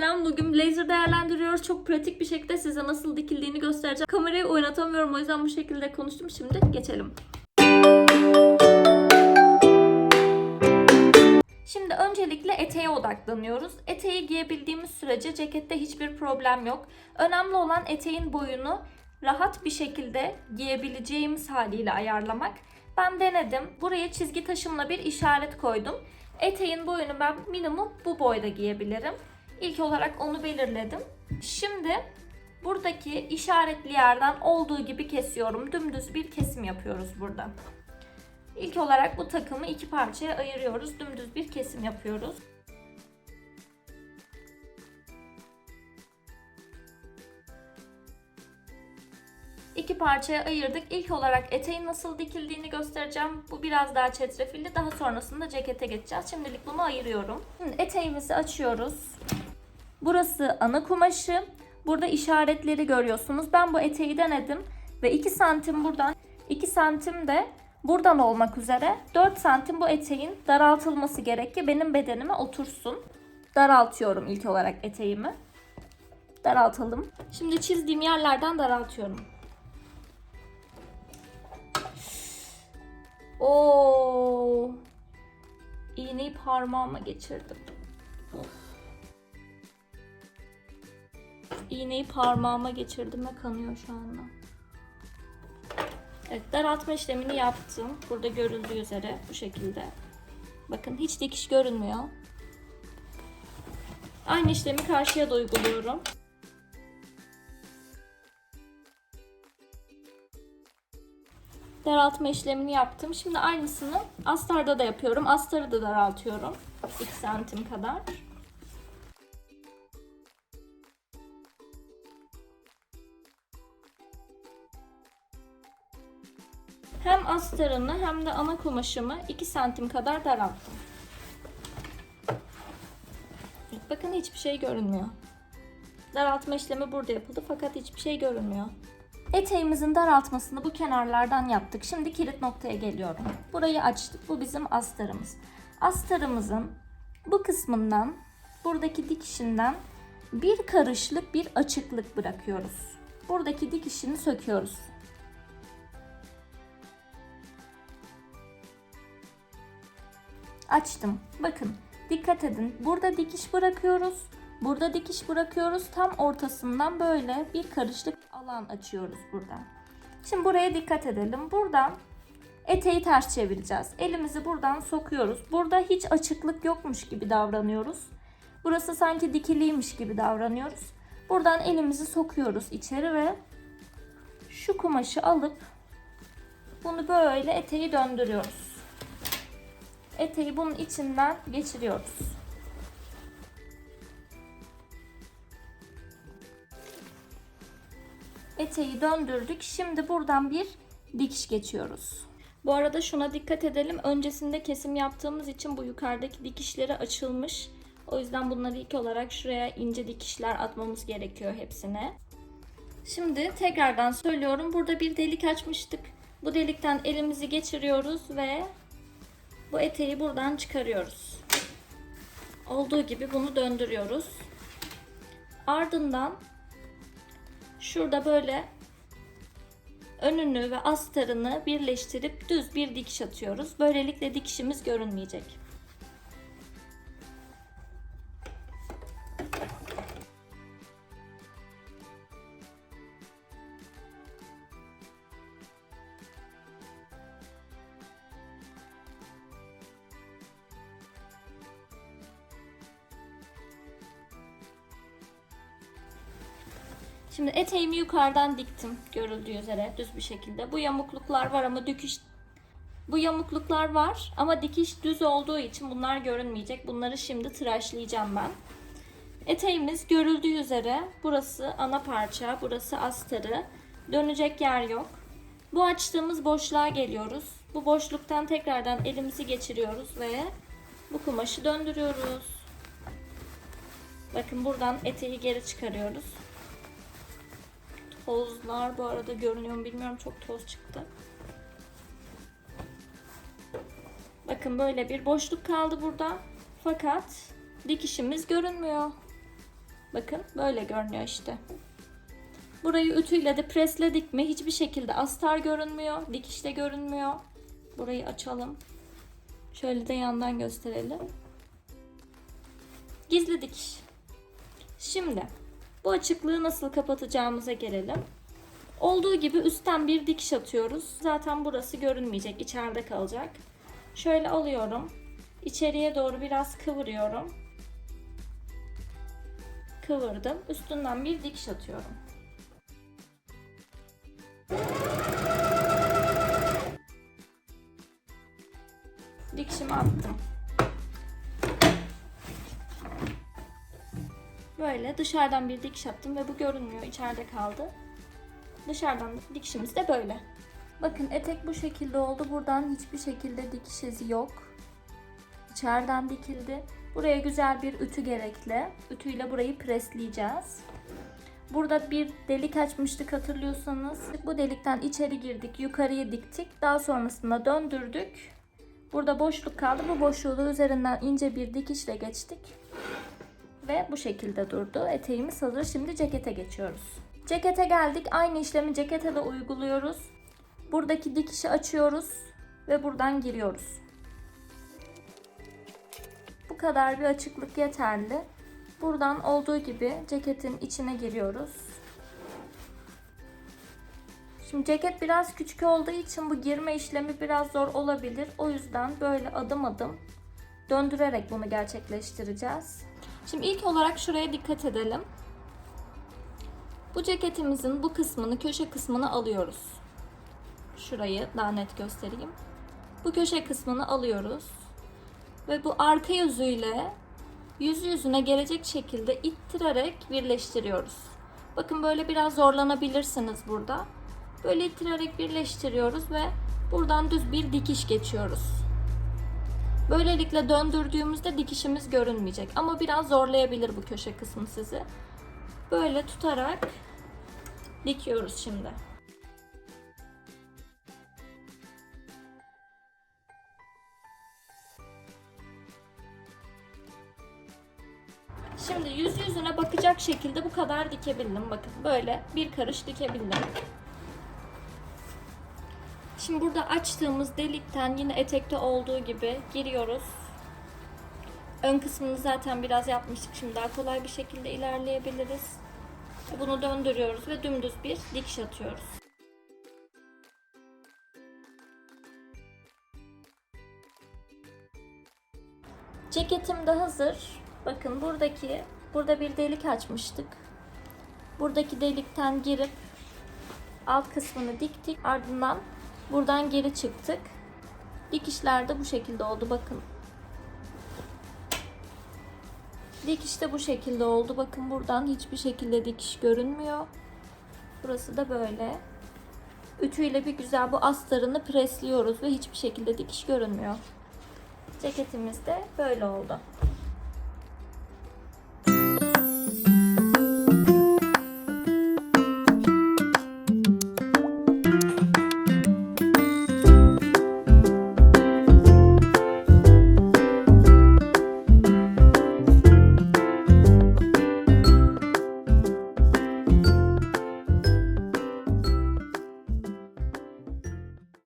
Selam. Bugün blazer değerlendiriyoruz. Çok pratik bir şekilde size nasıl dikildiğini göstereceğim. Kamerayı oynatamıyorum o yüzden bu şekilde konuştum. Şimdi geçelim. Şimdi öncelikle eteğe odaklanıyoruz. Eteği giyebildiğimiz sürece cekette hiçbir problem yok. Önemli olan eteğin boyunu rahat bir şekilde giyebileceğimiz haliyle ayarlamak. Ben denedim. Buraya çizgi taşımla bir işaret koydum. Eteğin boyunu ben minimum bu boyda giyebilirim. İlk olarak onu belirledim. Şimdi buradaki işaretli yerden olduğu gibi kesiyorum. Dümdüz bir kesim yapıyoruz burada. İlk olarak bu takımı iki parçaya ayırıyoruz. Dümdüz bir kesim yapıyoruz. İki parçaya ayırdık. İlk olarak eteğin nasıl dikildiğini göstereceğim. Bu biraz daha çetrefilli. Daha sonrasında cekete geçeceğiz. Şimdilik bunu ayırıyorum. Şimdi eteğimizi açıyoruz. Burası ana kumaşı. Burada işaretleri görüyorsunuz. Ben bu eteği denedim. Ve 2 santim buradan, 2 santim de buradan olmak üzere 4 santim bu eteğin daraltılması gerek ki benim bedenime otursun. Daraltıyorum ilk olarak eteğimi. Daraltalım. Şimdi çizdiğim yerlerden daraltıyorum. Oo. İğneyi parmağıma geçirdim. İğneyi parmağıma geçirdim ve kanıyor şu anda. Evet daraltma işlemini yaptım. Burada görüldüğü üzere bu şekilde. Bakın hiç dikiş görünmüyor. Aynı işlemi karşıya da uyguluyorum. Daraltma işlemini yaptım. Şimdi aynısını astarda da yapıyorum. Astarı da daraltıyorum. 2 santim kadar. Astarını hem de ana kumaşımı 2 santim kadar daralttım. Bakın hiçbir şey görünmüyor. Daraltma işlemi burada yapıldı fakat hiçbir şey görünmüyor. Eteğimizin daraltmasını bu kenarlardan yaptık. Şimdi kilit noktaya geliyorum. Burayı açtık. Bu bizim astarımız. Astarımızın bu kısmından, buradaki dikişinden bir karışlık bir açıklık bırakıyoruz. Buradaki dikişini söküyoruz. Açtım. Bakın dikkat edin. Burada dikiş bırakıyoruz. Burada dikiş bırakıyoruz. Tam ortasından böyle bir karışlık alan açıyoruz buradan. Şimdi buraya dikkat edelim. Buradan eteği ters çevireceğiz. Elimizi buradan sokuyoruz. Burada hiç açıklık yokmuş gibi davranıyoruz. Burası sanki dikiliymiş gibi davranıyoruz. Buradan elimizi sokuyoruz içeri ve şu kumaşı alıp bunu böyle eteği döndürüyoruz. Eteği bunun içinden geçiriyoruz. eteği döndürdük. Şimdi buradan bir dikiş geçiyoruz. Bu arada şuna dikkat edelim. Öncesinde kesim yaptığımız için bu yukarıdaki dikişleri açılmış. O yüzden bunları ilk olarak şuraya ince dikişler atmamız gerekiyor hepsine. Şimdi tekrardan söylüyorum. Burada bir delik açmıştık. Bu delikten elimizi geçiriyoruz ve bu eteği buradan çıkarıyoruz. Olduğu gibi bunu döndürüyoruz. Ardından Şurada böyle önünü ve astarını birleştirip düz bir dikiş atıyoruz. Böylelikle dikişimiz görünmeyecek. Şimdi eteğimi yukarıdan diktim görüldüğü üzere düz bir şekilde. Bu yamukluklar var ama dikiş bu yamukluklar var ama dikiş düz olduğu için bunlar görünmeyecek. Bunları şimdi tıraşlayacağım ben. Eteğimiz görüldüğü üzere burası ana parça, burası astarı. Dönecek yer yok. Bu açtığımız boşluğa geliyoruz. Bu boşluktan tekrardan elimizi geçiriyoruz ve bu kumaşı döndürüyoruz. Bakın buradan eteği geri çıkarıyoruz. Tozlar bu arada görünüyor mu bilmiyorum çok toz çıktı. Bakın böyle bir boşluk kaldı burada. Fakat dikişimiz görünmüyor. Bakın böyle görünüyor işte. Burayı ütüyle de presledik mi hiçbir şekilde astar görünmüyor, dikişte görünmüyor. Burayı açalım. Şöyle de yandan gösterelim. Gizli dikiş. Şimdi bu açıklığı nasıl kapatacağımıza gelelim. Olduğu gibi üstten bir dikiş atıyoruz. Zaten burası görünmeyecek, içeride kalacak. Şöyle alıyorum. İçeriye doğru biraz kıvırıyorum. Kıvırdım. Üstünden bir dikiş atıyorum. Böyle dışarıdan bir dikiş attım ve bu görünmüyor. içeride kaldı. Dışarıdan da dikişimiz de böyle. Bakın etek bu şekilde oldu. Buradan hiçbir şekilde dikiş izi yok. İçeriden dikildi. Buraya güzel bir ütü gerekli. Ütüyle burayı presleyeceğiz. Burada bir delik açmıştık hatırlıyorsanız. Bu delikten içeri girdik, yukarıya diktik. Daha sonrasında döndürdük. Burada boşluk kaldı. Bu boşluğu üzerinden ince bir dikişle geçtik. Ve bu şekilde durdu. Eteğimiz hazır. Şimdi cekete geçiyoruz. Cekete geldik. Aynı işlemi cekete de uyguluyoruz. Buradaki dikişi açıyoruz ve buradan giriyoruz. Bu kadar bir açıklık yeterli. Buradan olduğu gibi ceketin içine giriyoruz. Şimdi ceket biraz küçük olduğu için bu girme işlemi biraz zor olabilir. O yüzden böyle adım adım döndürerek bunu gerçekleştireceğiz. Şimdi ilk olarak şuraya dikkat edelim. Bu ceketimizin bu kısmını, köşe kısmını alıyoruz. Şurayı daha net göstereyim. Bu köşe kısmını alıyoruz. Ve bu arka yüzüyle yüz yüzüne gelecek şekilde ittirerek birleştiriyoruz. Bakın böyle biraz zorlanabilirsiniz burada. Böyle ittirerek birleştiriyoruz ve buradan düz bir dikiş geçiyoruz. Böylelikle döndürdüğümüzde dikişimiz görünmeyecek. Ama biraz zorlayabilir bu köşe kısmı sizi. Böyle tutarak dikiyoruz şimdi. Şimdi yüz yüzüne bakacak şekilde bu kadar dikebildim. Bakın böyle bir karış dikebildim. Şimdi burada açtığımız delikten yine etekte olduğu gibi giriyoruz. Ön kısmını zaten biraz yapmıştık. Şimdi daha kolay bir şekilde ilerleyebiliriz. Bunu döndürüyoruz ve dümdüz bir dikiş atıyoruz. Ceketim de hazır. Bakın buradaki burada bir delik açmıştık. Buradaki delikten girip alt kısmını diktik. Ardından buradan geri çıktık. Dikişler de bu şekilde oldu bakın. Dikiş de bu şekilde oldu. Bakın buradan hiçbir şekilde dikiş görünmüyor. Burası da böyle. Ütüyle bir güzel bu astarını presliyoruz ve hiçbir şekilde dikiş görünmüyor. Ceketimiz de böyle oldu.